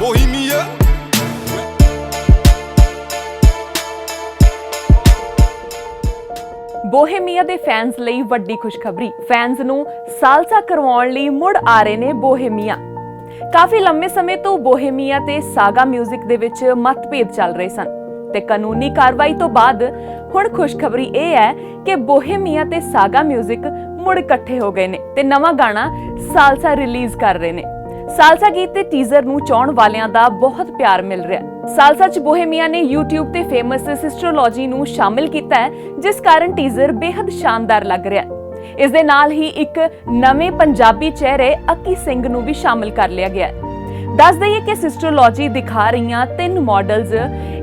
Bohemia. Bohemia ਦੇ fans ਲਈ ਵੱਡੀ ਖੁਸ਼ਖਬਰੀ। ਫੈਨਸ ਨੂੰ ਸਾਲਸਾ ਕਰਵਾਉਣ ਲਈ ਮੁੜ ਆ ਰਹੇ ਨੇ ਬੋਹੇਮੀਆ ਕਾਫੀ ਲੰਮੇ ਸਮੇਂ ਤੋਂ ਬੋਹੇਮੀਆ ਤੇ ਸਾਗਾ 뮤직 ਦੇ ਵਿੱਚ ਮਤਭੇਦ ਚੱਲ ਰਹੇ ਸਨ ਤੇ ਕਾਨੂੰਨੀ ਕਾਰਵਾਈ ਤੋਂ ਬਾਅਦ ਹੁਣ ਖੁਸ਼ਖਬਰੀ ਇਹ ਹੈ ਕਿ ਬੋਹੇਮੀਆ ਤੇ ਸਾਗਾ 뮤직 ਮੁੜ ਇਕੱਠੇ ਹੋ ਗਏ ਨੇ ਤੇ ਨਵਾਂ ਗਾਣਾ ਸਾਲਸਾ ਰਿਲੀਜ਼ ਕਰ ਰਹੇ ਨੇ। ਸਾਲਸਾ ਗੀਤ ਤੇ ਟੀਜ਼ਰ ਨੂੰ ਚਾਹਣ ਵਾਲਿਆਂ ਦਾ ਬਹੁਤ ਪਿਆਰ ਮਿਲ ਰਿਹਾ ਹੈ। ਸਾਲਸਾ ਚ ਬੋਹੇਮੀਆ ਨੇ YouTube ਤੇ ਫੇਮਸ ਸਿਸਟਰੋਲੋਜੀ ਨੂੰ ਸ਼ਾਮਿਲ ਕੀਤਾ ਹੈ, ਜਿਸ ਕਾਰਨ ਟੀਜ਼ਰ ਬੇहद ਸ਼ਾਨਦਾਰ ਲੱਗ ਰਿਹਾ ਹੈ। ਇਸ ਦੇ ਨਾਲ ਹੀ ਇੱਕ ਨਵੇਂ ਪੰਜਾਬੀ ਚਿਹਰੇ ਅੱਕੀ ਸਿੰਘ ਨੂੰ ਵੀ ਸ਼ਾਮਿਲ ਕਰ ਲਿਆ ਗਿਆ ਹੈ। ਦੱਸ ਦਈਏ ਕਿ ਸਿਸਟਰੋਲੋਜੀ ਦਿਖਾ ਰਹੀਆਂ ਤਿੰਨ ਮਾਡਲਸ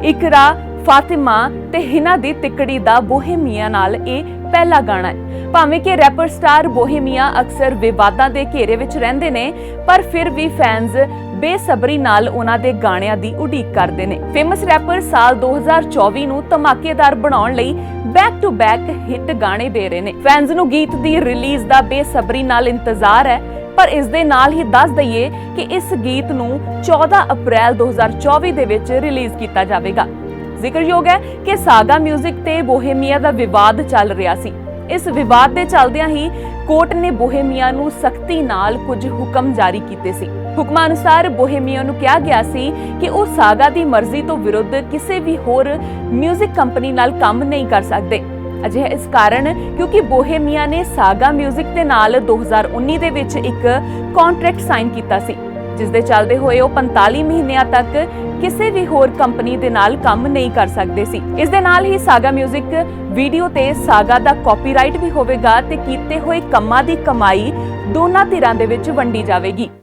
ਇਕਰਾ ਫਾਤਿਮਾ ਤੇ ਹਿਨਾ ਦੀ ਤਿਕੜੀ ਦਾ ਬੋਹੇਮੀਆ ਨਾਲ ਇਹ ਪਹਿਲਾ ਗਾਣਾ ਹੈ। ਭਾਵੇਂ ਕਿ ਰੈਪਰ ਸਟਾਰ ਬੋਹੇਮੀਆ ਅਕਸਰ ਵਿਵਾਦਾਂ ਦੇ ਘੇਰੇ ਵਿੱਚ ਰਹਿੰਦੇ ਨੇ, ਪਰ ਫਿਰ ਵੀ ਫੈਨਸ ਬੇਸਬਰੀ ਨਾਲ ਉਹਨਾਂ ਦੇ ਗਾਣਿਆਂ ਦੀ ਉਡੀਕ ਕਰਦੇ ਨੇ। ਫੇਮਸ ਰੈਪਰ ਸਾਲ 2024 ਨੂੰ ਧਮਾਕੇਦਾਰ ਬਣਾਉਣ ਲਈ ਬੈਕ ਟੂ ਬੈਕ ਹਿੱਟ ਗਾਣੇ ਦੇ ਰਹੇ ਨੇ। ਫੈਨਸ ਨੂੰ ਗੀਤ ਦੀ ਰਿਲੀਜ਼ ਦਾ ਬੇਸਬਰੀ ਨਾਲ ਇੰਤਜ਼ਾਰ ਹੈ, ਪਰ ਇਸ ਦੇ ਨਾਲ ਹੀ ਦੱਸ ਦਈਏ ਕਿ ਇਸ ਗੀਤ ਨੂੰ 14 ਅਪ੍ਰੈਲ 2024 ਦੇ ਵਿੱਚ ਰਿਲੀਜ਼ ਕੀਤਾ ਜਾਵੇਗਾ। ਜ਼ਿਕਰਯੋਗ ਹੈ ਕਿ ਸਾਗਾ 뮤직 ਤੇ ਬੋਹੇਮੀਆ ਦਾ ਵਿਵਾਦ ਚੱਲ ਰਿਹਾ ਸੀ। ਇਸ ਵਿਵਾਦ ਦੇ ਚੱਲਦਿਆਂ ਹੀ ਕੋਰਟ ਨੇ ਬੋਹੇਮੀਆ ਨੂੰ ਸਖਤੀ ਨਾਲ ਕੁਝ ਹੁਕਮ ਜਾਰੀ ਕੀਤੇ ਸੀ ਹੁਕਮਾਂ ਅਨੁਸਾਰ ਬੋਹੇਮੀਆ ਨੂੰ ਕਿਹਾ ਗਿਆ ਸੀ ਕਿ ਉਹ ਸਾਗਾ ਦੀ ਮਰਜ਼ੀ ਤੋਂ ਵਿਰੁੱਧ ਕਿਸੇ ਵੀ ਹੋਰ 뮤직 ਕੰਪਨੀ ਨਾਲ ਕੰਮ ਨਹੀਂ ਕਰ ਸਕਦੇ ਅਜਿਹਾ ਇਸ ਕਾਰਨ ਕਿਉਂਕਿ ਬੋਹੇਮੀਆ ਨੇ ਸਾਗਾ 뮤직 ਦੇ ਨਾਲ 2019 ਦੇ ਵਿੱਚ ਇੱਕ ਕੰਟਰੈਕਟ ਸਾਈਨ ਕੀਤਾ ਸੀ ਜਿਸ ਦੇ ਚੱਲਦੇ ਹੋਏ ਉਹ 45 ਮਹੀਨਿਆਂ ਤੱਕ ਕਿਸੇ ਵੀ ਹੋਰ ਕੰਪਨੀ ਦੇ ਨਾਲ ਕੰਮ ਨਹੀਂ ਕਰ ਸਕਦੇ ਸੀ। ਇਸ ਦੇ ਨਾਲ ਹੀ ਸਾਗਾ 뮤직 ਵੀਡੀਓ ਤੇ ਸਾਗਾ ਦਾ ਕਾਪੀਰਾਈਟ ਵੀ ਹੋਵੇਗਾ ਤੇ ਕੀਤੇ ਹੋਏ ਕੰਮਾਂ ਦੀ ਕਮਾਈ ਦੋਨਾਂ ਧਿਰਾਂ ਦੇ ਵਿੱਚ ਵੰਡੀ ਜਾਵੇਗੀ।